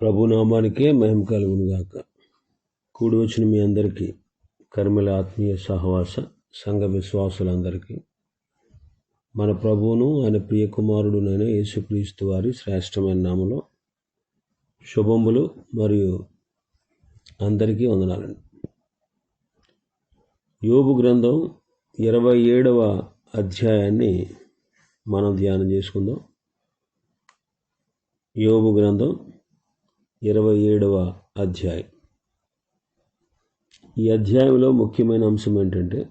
ప్రభునామానికే మహిమ కలుగునుగాక. కూడి వచ్చిన మీ అందరికీ కర్మల ఆత్మీయ సహవాస సంఘ విశ్వాసులందరికీ మన ప్రభువును ఆయన ప్రియ కుమారుడునైన యేసుక్రీస్తు వారి శ్రేష్టమైన నామలో శుభములు మరియు అందరికీ వందనాలండి. యోగు గ్రంథం ఇరవై ఏడవ అధ్యాయాన్ని మనం ధ్యానం చేసుకుందాం. యోగు గ్రంథం ఇరవై ఏడవ అధ్యాయం. ఈ అధ్యాయంలో ముఖ్యమైన అంశం ఏంటంటే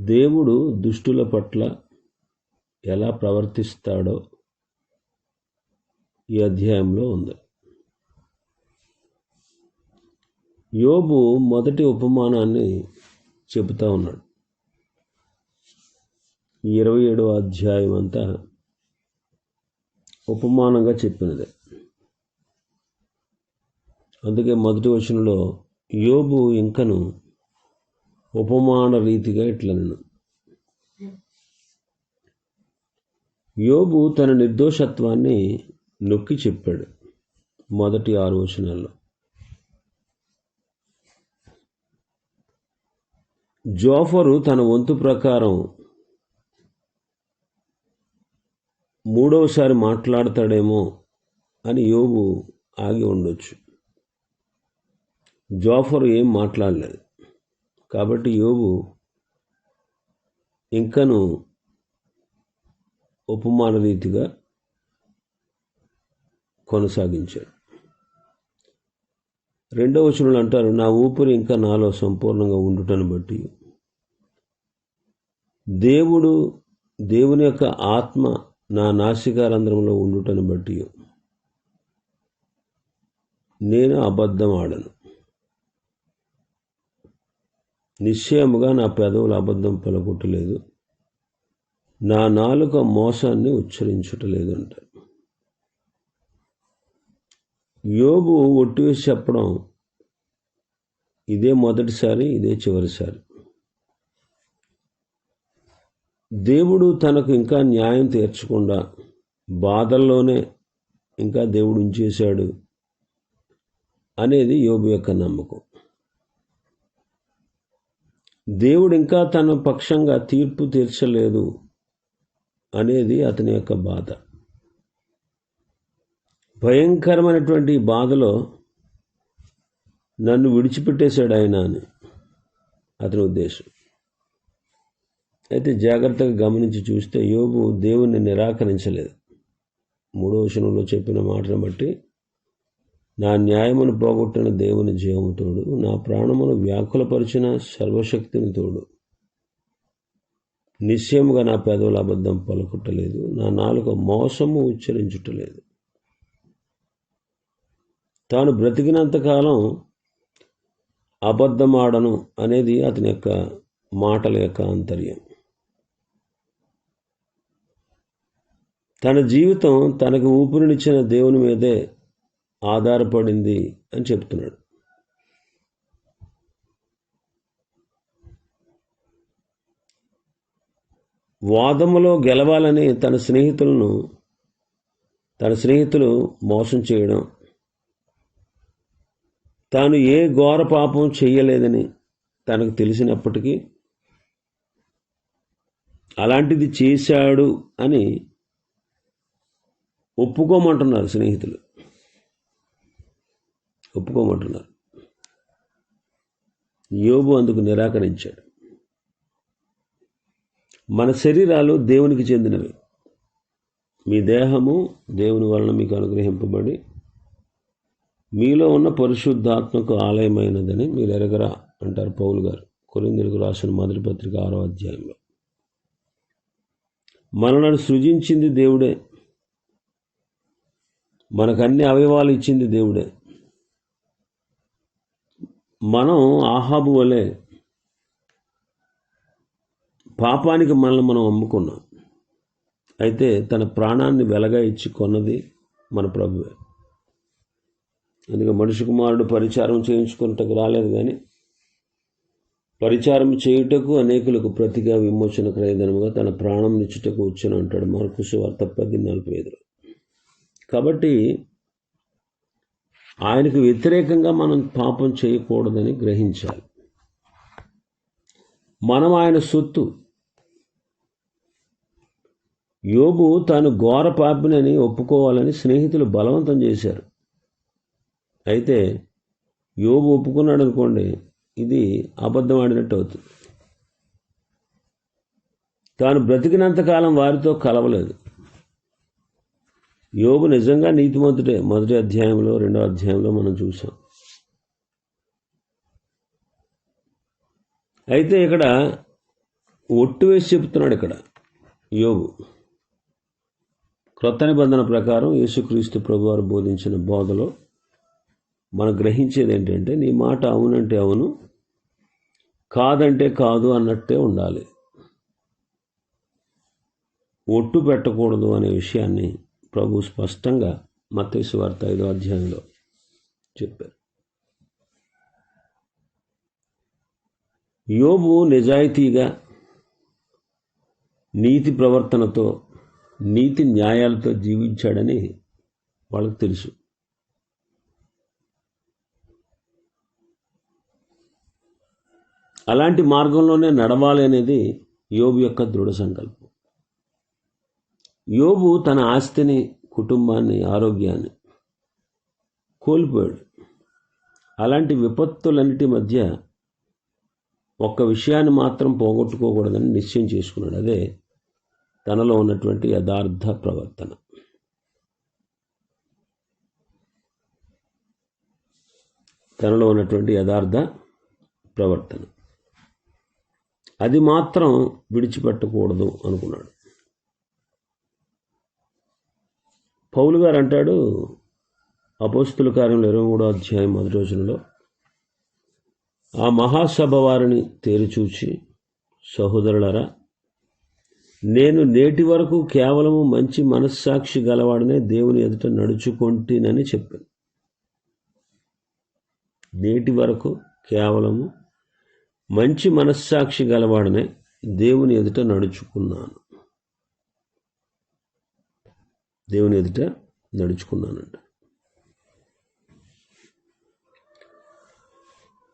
దేవుడు దుష్టుల పట్ల ఎలా ప్రవర్తిస్తాడో ఈ అధ్యాయంలో ఉంది. యోబు మొదటి ఉపమానాన్ని చెబుతా ఉన్నాడు. ఈ ఇరవై ఏడవ అధ్యాయం అంతా ఉపమానంగా చెప్పినదే. అందుకే మొదటి వచనంలో యోబు ఇంకను ఉపమాన రీతిగా ఇట్లనను యోబు తన నిర్దోషత్వాన్ని నొక్కి చెప్పాడు మొదటి ఆరు వచనాల్లో. జోఫరు తన వంతు ప్రకారం మూడవసారి మాట్లాడతాడేమో అని యోబు ఆగి ఉండొచ్చు. జోఫర్ ఏం మాట్లాడలేదు. కాబట్టి యోబు ఇంకను ఉపమాన రీతిగా కొనసాగించాడు. రెండవ వచనంలో అంటారు నా ఊపిరి ఇంకా నాలో సంపూర్ణంగా ఉండుటను బట్టి. దేవుడు దేవుని యొక్క ఆత్మ నా నాసికారంధ్రంలో ఉండుటను బట్టి నేను అబద్ధం ఆడను. నిశ్చయముగా నా పెదవులు అబద్ధం పలకొట్టలేదు నా నాలుక మోసాన్ని ఉచ్చరించటలేదు అంటారు యోగు ఒట్టివేసి చెప్పడం ఇదే మొదటిసారి ఇదే చివరిసారి. దేవుడు తనకు ఇంకా న్యాయం తీర్చకుండా బాధల్లోనే ఇంకా దేవుడు ఉంచేశాడు అనేది యోగు యొక్క నమ్మకం. దేవుడు ఇంకా తన పక్షంగా తీర్పు తీర్చలేదు అనేది అతని యొక్క బాధ. భయంకరమైనటువంటి బాధలో నన్ను విడిచిపెట్టేశాడు ఆయన అని అతని ఉద్దేశం. అయితే జాగ్రత్తగా గమనించి చూస్తే యోబు దేవుణ్ణి నిరాకరించలేదు. మూడో వచనంలో చెప్పిన మాటను బట్టి నా న్యాయమును పోగొట్టిన దేవుని జీవము తోడు నా ప్రాణమును వ్యాకులపరిచిన సర్వశక్తిని తోడు. నిశ్చయముగా నా పెదవుల అబద్ధం పలుకుట్టలేదు నా నాలుక మోసము ఉచ్చరించుటలేదు. తాను బ్రతికినంతకాలం అబద్ధమాడను అనేది అతని యొక్క మాటల యొక్క ఆంతర్యం. తన జీవితం తనకు ఊపిరినిచ్చిన దేవుని మీదే ఆధారపడింది అని చెప్తున్నాడు. వాదములో గెలవాలని తన స్నేహితులను తన స్నేహితులు మోసం చేయడం తాను ఏ ఘోర పాపం చేయలేదని తనకు తెలిసినప్పటికీ అలాంటిది చేశాడు అని ఒప్పుకోమంటున్నారు స్నేహితులు. ఒప్పుకోమంటున్నారు. యోబు అందుకు నిరాకరించాడు. మన శరీరాలు దేవునికి చెందినవి. మీ దేహము దేవుని వలన మీకు అనుగ్రహింపబడి మీలో ఉన్న పరిశుద్ధాత్మకు ఆలయమైనదని మీరు ఎరగరా అంటారు పౌలు గారు. కొరిందులకు రాసిన మొదటి పత్రిక ఆరో అధ్యాయంలో. మనలను సృజించింది దేవుడే. మనకు అన్ని అవయవాలు ఇచ్చింది దేవుడే. మనం ఆహాబు వలె పాపానికి మనల్ని మనం అమ్ముకున్నాం. అయితే తన ప్రాణాన్ని వెలగా ఇచ్చి కొన్నది మన ప్రభువే. అందుకే మనిషి కుమారుడు పరిచారం చేయించుకున్నట్టుకు రాలేదు కానీ పరిచారం చేయుటకు అనేకులకు ప్రతిగా విమోచన క్రయధనముగా తన ప్రాణం నిచ్చుటకు వచ్చాను అంటాడు మార్కుసు వార్త పది నలభై ఐదులో. కాబట్టి ఆయనకు వ్యతిరేకంగా మనం పాపం చేయకూడదని గ్రహించాలి. మనం ఆయన సొత్తు. యోబు తాను ఘోర పాపినని ఒప్పుకోవాలని స్నేహితులు బలవంతం చేశారు. అయితే యోబు ఒప్పుకున్నాడు అనుకోండి ఇది అబద్ధం ఆడినట్టు అవుతుంది. తాను బ్రతికినంతకాలం వారితో కలవలేదు. యోగు నిజంగా నీతిమంతుడే. మొదటి అధ్యాయంలో రెండో అధ్యాయంలో మనం చూసాం. అయితే ఇక్కడ ఒట్టు వేసి చెప్తున్నాడు ఇక్కడ యోగు క్రొత్త నిబంధన ప్రకారం యేసుక్రీస్తు ప్రభువారు బోధించిన బోధలో మనం గ్రహించేది ఏంటంటే నీ మాట అవునంటే అవును కాదంటే కాదు అన్నట్టే ఉండాలి. ఒట్టు పెట్టకూడదు అనే విషయాన్ని ప్రభు స్పష్టంగా మతేసు వార్త ఐదో అధ్యాయంలో చెప్పారు. యోబు నిజాయితీగా నీతి ప్రవర్తనతో నీతి న్యాయాలతో జీవించాడని వాళ్ళకు తెలుసు. అలాంటి మార్గంలోనే నడవాలి అనేది యోబు యొక్క దృఢ సంకల్పం. యోబు తన ఆస్తిని కుటుంబాన్ని ఆరోగ్యాన్ని కోల్పోయాడు. అలాంటి విపత్తులన్నిటి మధ్య ఒక్క విషయాన్ని మాత్రం పోగొట్టుకోకూడదని నిశ్చయం చేసుకున్నాడు. అదే తనలో ఉన్నటువంటి యథార్థ ప్రవర్తన. తనలో ఉన్నటువంటి యథార్థ ప్రవర్తన. అది మాత్రం విడిచిపెట్టకూడదు అనుకున్నాడు. పౌలు గారు అంటాడు అపోస్తుల కార్యంలో ఇరవై మూడో అధ్యాయం మొదటి రోజులలో ఆ మహాసభ వారిని తేరుచూచి సహోదరులరా నేను నేటి వరకు కేవలము మంచి మనస్సాక్షి గలవాడనే దేవుని ఎదుట నడుచుకుంటేనని చెప్పాను. నేటి వరకు కేవలము మంచి మనస్సాక్షి గలవాడనే దేవుని ఎదుట నడుచుకున్నాను. దేవుని ఎదుట నడుచుకున్నానంట.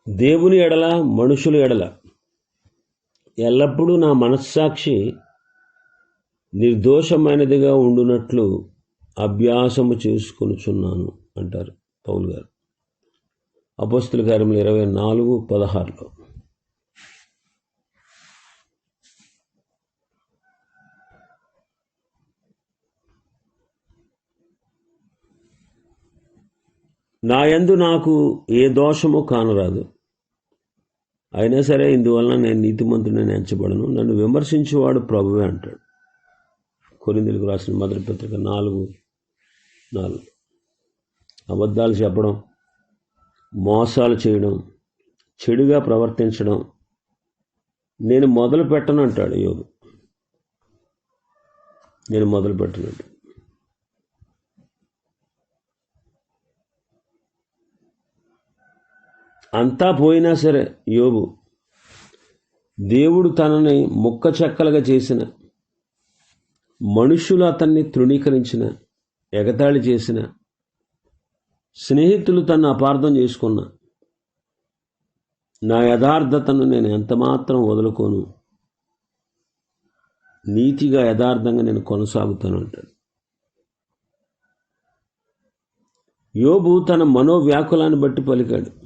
దేవుని ఎడల మనుషుల ఎడల ఎల్లప్పుడూ నా మనస్సాక్షి నిర్దోషమైనదిగా ఉండునట్లు అభ్యాసము చేసుకొనుచున్నాను అంటారు పౌలు గారు. అపస్తుల కార్యములు ఇరవై నాలుగు పదహారులో. నా యందు నాకు ఏ దోషము కానరాదు. అయినా సరే ఇందువలన నేను నీతిమంతుడని ఎంచబడను. నన్ను విమర్శించేవాడు ప్రభువే అంటాడు. కొరిందులకు రాసిన మొదటి పత్రిక నాలుగు నాలుగు. అబద్ధాలు చెప్పడం మోసాలు చేయడం చెడుగా ప్రవర్తించడం నేను మొదలు పెట్టను అంటాడు యోగు నేను మొదలు పెట్టనంటాడు అంతా పోయినా సరే యోబు దేవుడు తనని ముక్క చెక్కలుగా చేసిన మనుషులు అతన్ని తృణీకరించిన ఎగతాళి చేసిన స్నేహితులు తను అపార్థం చేసుకున్న నా యథార్థతను నేను ఎంతమాత్రం వదులుకోను నీతిగా యథార్థంగా నేను కొనసాగుతాను అంటాడు. యోబు తన మనోవ్యాకులాన్ని బట్టి పలికాడు.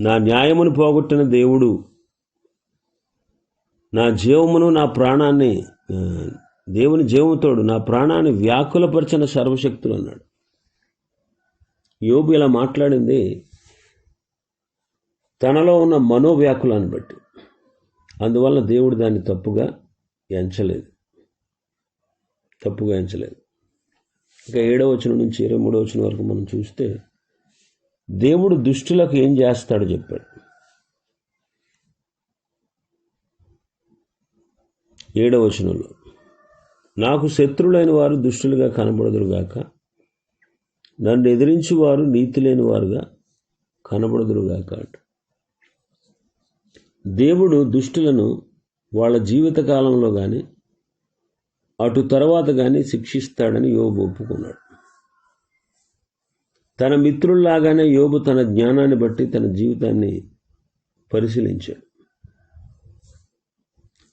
నా న్యాయమును పోగొట్టిన దేవుడు నా జీవమును నా ప్రాణాన్ని దేవుని జీవముతోడు నా ప్రాణాన్ని వ్యాకులపరిచిన సర్వశక్తులు అన్నాడు. యోబు ఇలా మాట్లాడింది తనలో ఉన్న మనోవ్యాకులాన్ని బట్టి. అందువల్ల దేవుడు దాన్ని తప్పుగా ఎంచలేదు. తప్పుగా ఎంచలేదు. ఇంకా ఏడవ వచనం నుంచి ఇరవై మూడవ వచనం వరకు మనం చూస్తే దేవుడు దుష్టులకు ఏం చేస్తాడో చెప్పాడు. ఏడవ వచనంలో నాకు శత్రులైన వారు దుష్టులుగా కనబడదురుగాక నన్ను ఎదిరించి వారు నీతి లేని వారుగా కనబడదురుగాక అంట. దేవుడు దుష్టులను వాళ్ళ జీవితకాలంలో కానీ అటు తర్వాత కానీ శిక్షిస్తాడని యోగు ఒప్పుకున్నాడు. తన మిత్రుల్లాగానే యోబు తన జ్ఞానాన్ని బట్టి తన జీవితాన్ని పరిశీలించాడు.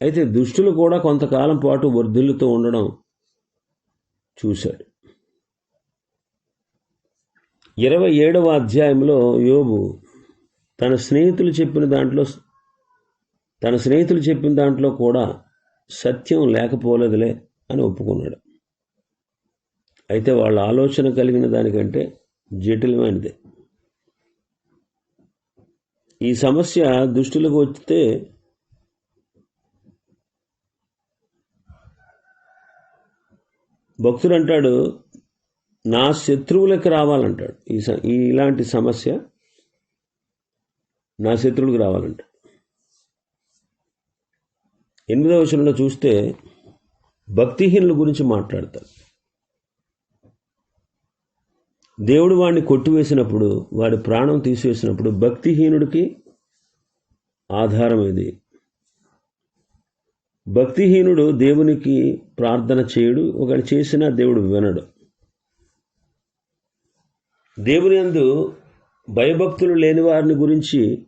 అయితే దుష్టులు కూడా కొంతకాలం పాటు వర్ధులతో ఉండడం చూశాడు. ఇరవై ఏడవ అధ్యాయంలో యోబు తన స్నేహితులు చెప్పిన దాంట్లో తన స్నేహితులు చెప్పిన దాంట్లో కూడా సత్యం లేకపోలేదులే అని ఒప్పుకున్నాడు. అయితే వాళ్ళ ఆలోచన కలిగిన దానికంటే జటిలమైనదే. ఈ సమస్య దృష్టిలోకి వస్తే భక్తుడు అంటాడు నా శత్రువులకు రావాలంటాడు. ఈ ఇలాంటి సమస్య నా శత్రువులకు రావాలంటాడు ఎనిమిదవ వచనంలో చూస్తే భక్తిహీనుల గురించి మాట్లాడతారు దేవుడు వాడిని కొట్టివేసినప్పుడు వాడి ప్రాణం తీసివేసినప్పుడు భక్తిహీనుడికి ఆధారం ఇది భక్తిహీనుడు దేవునికి ప్రార్థన చేయడు ఒకటి చేసినా దేవుడు వినడు. దేవుని యందు భయభక్తులు లేని వారిని గురించి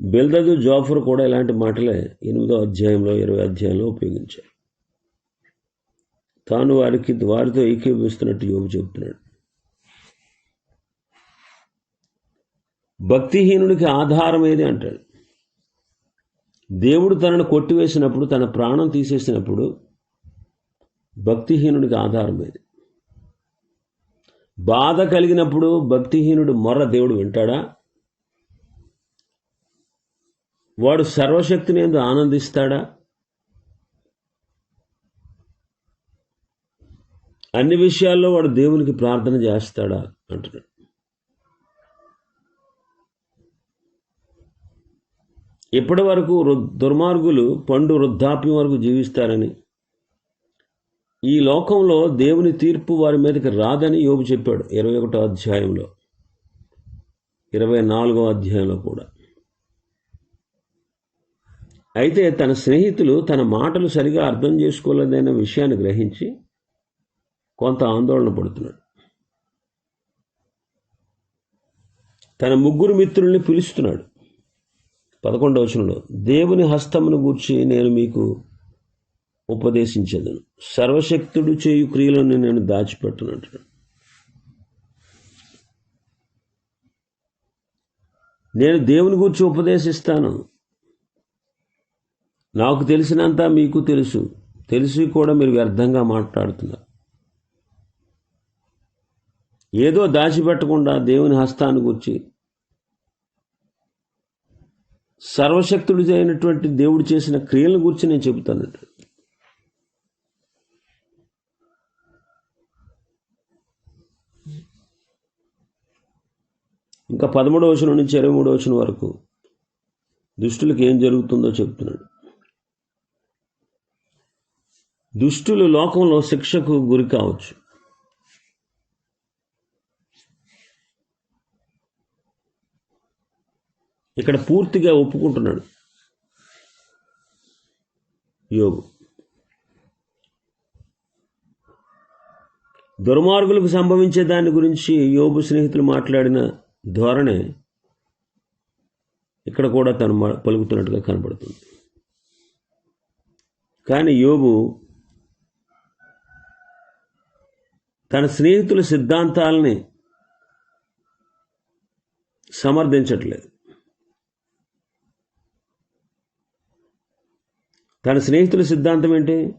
బెల్దదు జాఫర్ కూడా ఇలాంటి మాటలే ఎనిమిదో అధ్యాయంలో ఇరవై అధ్యాయంలో ఉపయోగించారు. తాను వారికి వారితో ఏకీభవిస్తున్నట్టు యోగు చెబుతున్నాడు. భక్తిహీనుడికి ఆధారం ఏది అంటాడు? దేవుడు తనను కొట్టివేసినప్పుడు తన ప్రాణం తీసేసినప్పుడు భక్తిహీనుడికి ఆధారం ఏది? బాధ కలిగినప్పుడు భక్తిహీనుడు మొర్ర దేవుడు వింటాడా? వాడు సర్వశక్తిని ఎందు ఆనందిస్తాడా? అన్ని విషయాల్లో వాడు దేవునికి ప్రార్థన చేస్తాడా అంటున్నాడు. ఇప్పటి వరకు దుర్మార్గులు పండు వృద్ధాప్యం వరకు జీవిస్తారని. ఈ లోకంలో దేవుని తీర్పు వారి మీదకి రాదని యోగు చెప్పాడు ఇరవై ఒకటో అధ్యాయంలో. ఇరవై నాలుగో అధ్యాయంలో కూడా. అయితే తన స్నేహితులు తన మాటలు సరిగా అర్థం చేసుకోలేదన్న విషయాన్ని గ్రహించి కొంత ఆందోళన పడుతున్నాడు. తన ముగ్గురు మిత్రుల్ని పిలుస్తున్నాడు. పదకొండవ వచనంలో దేవుని హస్తమును గూర్చి నేను మీకు ఉపదేశించదను. సర్వశక్తుడు చేయు క్రియలను నేను దాచిపెట్టనంటాడు నేను దేవుని గురించి ఉపదేశిస్తాను. నాకు తెలిసినంత మీకు తెలుసు. తెలిసి కూడా మీరు వ్యర్థంగా మాట్లాడుతున్నారు. ఏదో దాచిపెట్టకుండా దేవుని హస్తాన్ని గురించి సర్వశక్తుడు అయినటువంటి దేవుడు చేసిన క్రియలను గురించి నేను చెబుతానంట ఇంకా పదమూడవ వచనం నుంచి ఇరవై మూడవ వచనం వరకు దుష్టులకు ఏం జరుగుతుందో చెప్తున్నాడు దుష్టులు లోకంలో శిక్షకు గురి కావచ్చు. ఇక్కడ పూర్తిగా ఒప్పుకుంటున్నాడు. యోగు దుర్మార్గులకు సంభవించే దాని గురించి యోగు స్నేహితులు మాట్లాడిన ధోరణి ఇక్కడ కూడా తను మ- పలుకుతున్నట్టుగా కనబడుతుంది. కానీ యోబు తన స్నేహితుల సిద్ధాంతాలని సమర్థించట్లేదు. తన స్నేహితుల సిద్ధాంతం ఏంటి?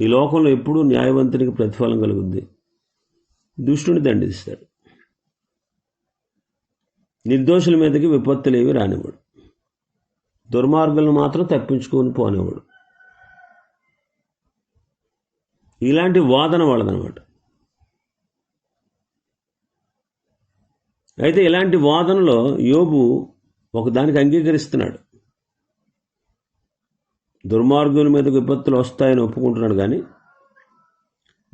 ఈ లోకంలో ఎప్పుడూ న్యాయవంతునికి ప్రతిఫలం కలుగుద్ది. దుష్టుని దండిస్తాడు. నిర్దోషుల మీదకి విపత్తులు ఏవి దుర్మార్గులను మాత్రం తప్పించుకొని పోనివాడు ఇలాంటి వాదన వాళ్ళదనమాట. అయితే ఇలాంటి వాదనలో యోబు ఒకదానికి అంగీకరిస్తున్నాడు. దుర్మార్గుల మీదకి విపత్తులు వస్తాయని ఒప్పుకుంటున్నాడు కానీ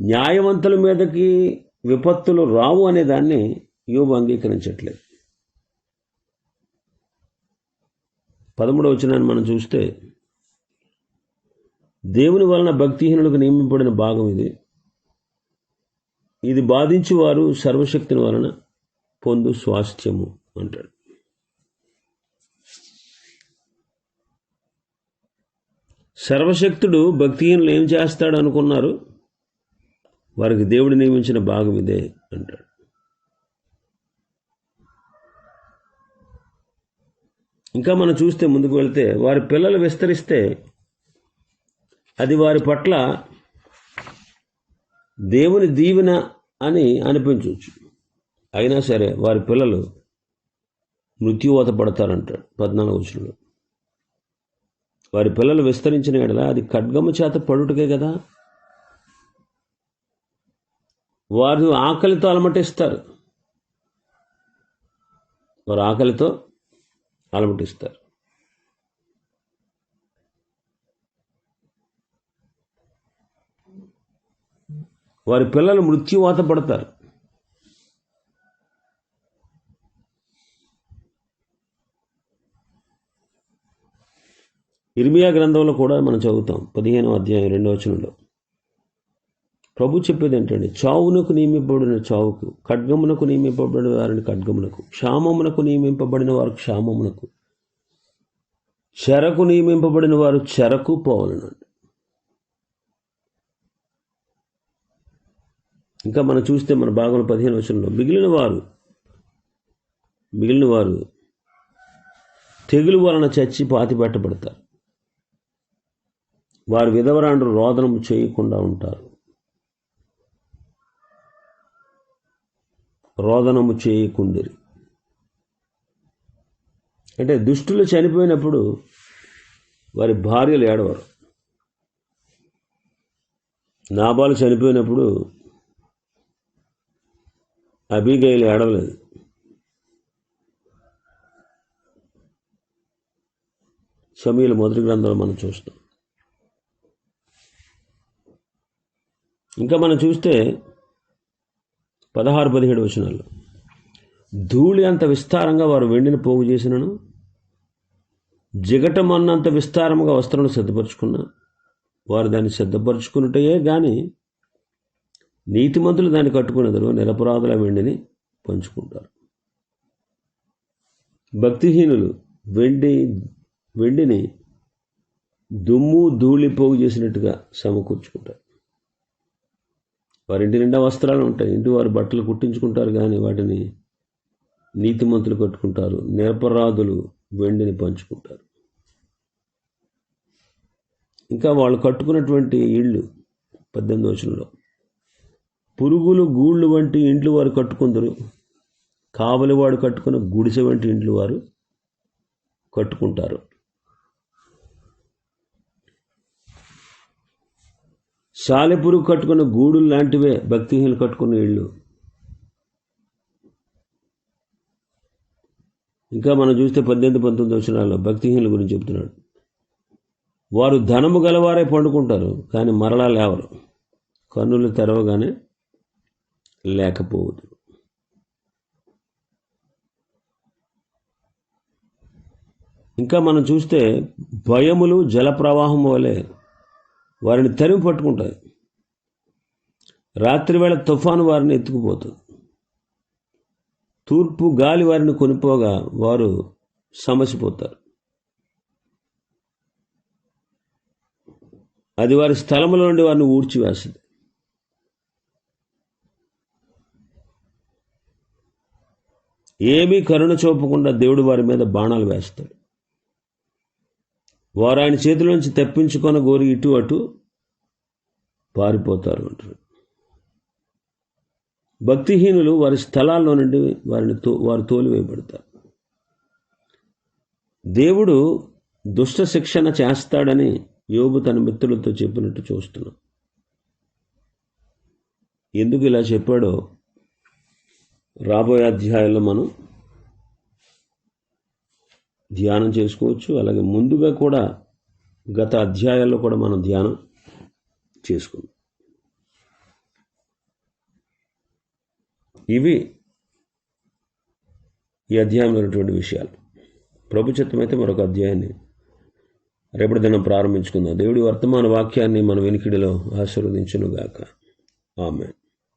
న్యాయవంతుల మీదకి విపత్తులు రావు అనే దాన్ని యోబు అంగీకరించట్లేదు. పదమూడవ వచ్చినాన్ని మనం చూస్తే దేవుని వలన భక్తిహీనులకు నియమింపబడిన భాగం ఇది. ఇది బాధించి వారు సర్వశక్తిని వలన పొందు స్వాస్థ్యము అంటాడు. సర్వశక్తుడు భక్తిహీనులు ఏం చేస్తాడు అనుకున్నారు వారికి దేవుడు నియమించిన భాగం ఇదే అంటాడు. ఇంకా మనం చూస్తే ముందుకు వెళ్తే వారి పిల్లలు విస్తరిస్తే అది వారి పట్ల దేవుని దీవెన అని అనిపించవచ్చు. అయినా సరే వారి పిల్లలు మృత్యువాత పడతారంటాడు. పద్నాలుగు వచ్చినప్పుడు వారి పిల్లలు విస్తరించిన ఎడల అది ఖడ్గము చేత పడుటకే కదా? వారు ఆకలితో అలమటిస్తారు. వారు ఆకలితో అలమటిస్తారు. వారి పిల్లలు మృత్యువాత పడతారు. ఇర్మియా గ్రంథంలో కూడా మనం చదువుతాం. పదిహేనో అధ్యాయం రెండవ వచనంలో. ప్రభు చెప్పేది ఏంటంటే చావునకు నియమింపబడిన చావుకు ఖడ్గమునకు నియమింపబడిన వారిని ఖడ్గమునకు క్షామమునకు నియమింపబడిన వారు క్షామమునకు చెరకు నియమింపబడిన వారు చెరకు పోవాలను ఇంకా మనం చూస్తే మన భాగంలో పదిహేను వచనంలో మిగిలిన వారు మిగిలిన వారు తెగులు వలన చచ్చి పాతి పెట్టబడతారు వారు విధవరాండ్రు రోదనం చేయకుండా ఉంటారు. రోదనము చేయకుండిరి. అంటే దుష్టులు చనిపోయినప్పుడు వారి భార్యలు ఏడవరు. నాబాలు చనిపోయినప్పుడు అభిగైలు ఏడవలేదు. సమీల మొదటి గ్రంథంలో మనం చూస్తాం. ఇంకా మనం చూస్తే పదహారు పదిహేడు వచనాలు ధూళి అంత విస్తారంగా వారు వెండిని పోగు చేసినను జిగటమన్నంత విస్తారముగా వస్త్రాలను సిద్ధపరచుకున్నా వారు దాన్ని సిద్ధపరచుకున్నట్టే కానీ నీతిమంతులు దాన్ని కట్టుకునేదరు నిరపరాధుల వెండిని పంచుకుంటారు. భక్తిహీనులు వెండి వెండిని దుమ్ము ధూళి పోగు చేసినట్టుగా సమకూర్చుకుంటారు. వారి ఇంటి నిండా వస్త్రాలు ఉంటాయి. ఇంటి వారు బట్టలు కుట్టించుకుంటారు కానీ వాటిని నీతిమంతులు కట్టుకుంటారు నిరపరాధులు వెండిని పంచుకుంటారు. ఇంకా వాళ్ళు కట్టుకున్నటువంటి ఇళ్ళు పద్దెనిమిది వచనంలో పురుగులు గూళ్ళు వంటి ఇండ్లు వారు కట్టుకుందరు. కావలివాడు కట్టుకున్న గుడిసె వంటి ఇండ్లు వారు కట్టుకుంటారు. సాలెపురుగు కట్టుకున్న గూడులు లాంటివే భక్తిహీనులు కట్టుకున్న ఇళ్ళు. ఇంకా మనం చూస్తే పద్దెనిమిది పంతొమ్మిది వచనాల్లో భక్తిహీనుల గురించి చెప్తున్నాడు. వారు ధనము గలవారే పండుకుంటారు కానీ మరలా లేవరు. కన్నులు తెరవగానే లేకపోవద్దు ఇంకా మనం చూస్తే భయములు జల ప్రవాహం వలె వారిని తరిమి పట్టుకుంటాయి రాత్రివేళ తుఫాను వారిని ఎత్తుకుపోతుంది. తూర్పు గాలి వారిని కొనిపోగా వారు సమసిపోతారు. అది వారి స్థలముల నుండి వారిని ఊడ్చివేస్తుంది. ఏమీ కరుణ చూపకుండా దేవుడు వారి మీద బాణాలు వేస్తాడు. వారు ఆయన చేతిలోంచి తప్పించుకొని గోరి ఇటు అటు పారిపోతారు అంటారు. భక్తిహీనులు వారి స్థలాల్లో నుండి వారిని తో వారు తోలివేయబడతారు. దేవుడు దుష్ట శిక్షణ చేస్తాడని యోబు తన మిత్రులతో చెప్పినట్టు చూస్తున్నాం. ఎందుకు ఇలా చెప్పాడో రాబోయే అధ్యాయంలో మనం ధ్యానం చేసుకోవచ్చు. అలాగే ముందుగా కూడా గత అధ్యాయాల్లో కూడా మనం ధ్యానం చేసుకుందాం. ఇవి ఈ అధ్యాయంలో ఉన్నటువంటి విషయాలు. ప్రభు చిత్తమైతే మరొక అధ్యాయాన్ని రేపటి దినం ప్రారంభించుకుందాం. దేవుడి వర్తమాన వాక్యాన్ని మన వెనికిడిలో ఆశీర్వదించునుగాక. ఆమె